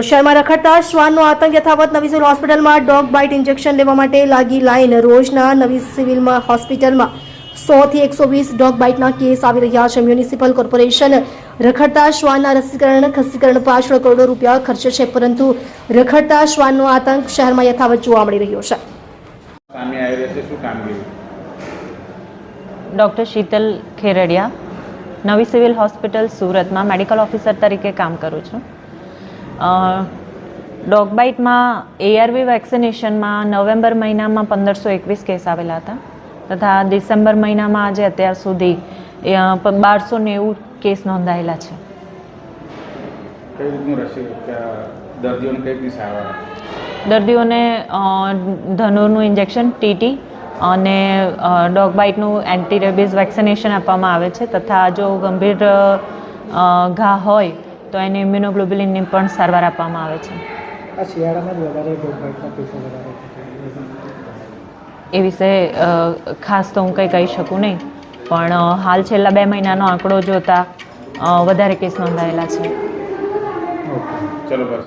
શહેરમાં રખડતા શ્વાનનો આતંક યથાવત નવી સિવિલ હોસ્પિટલમાં ડોગ બાઇટ ઇન્જેક્શન લેવા માટે લાગી લાઈન રોજના નવી સિવિલમાં હોસ્પિટલમાં સોથી એકસો વીસ ડોગ બાઇટના કેસ આવી રહ્યા છે. મ્યુનિસિપલ કોર્પોરેશન રખડતા શ્વાનના રસીકરણ ખસીકરણ પાછળ કરોડો રૂપિયા ખર્ચે છે પરંતુ રખડતા શ્વાનનો આતંક શહેરમાં યથાવત જોવા મળી રહ્યો છે. ડૉક્ટર શીતલ ખેરડિયા નવી સિવિલ હોસ્પિટલ સુરતમાં મેડિકલ ઓફિસર તરીકે કામ કરું છું. ડોગ બાઇટમાં એઆરવી વેક્સિનેશનમાં નવેમ્બર મહિનામાં પંદરસો એકવીસ કેસ આવેલા હતા તથા ડિસેમ્બર મહિનામાં આજે અત્યાર સુધી બારસો નેવું કેસ નોંધાયેલા છે. દર્દીઓને ધનુરનું ઇન્જેક્શન ટીટી અને ડોગ બાઇટનું એન્ટી રેબીઝ વેક્સિનેશન આપવામાં આવે છે તથા જો ગંભીર ઘા હોય તો એને ઇમ્યુનોગ્લોબ્યુલિનની પણ સારવાર આપવામાં આવે છે. એ વિશે ખાસ તો હું કંઈ કહી શકું નહીં પણ હાલ છેલ્લા બે મહિનાનો આંકડો જોતાં વધારે કેસ નોંધાયેલા છે. ચલો બસ.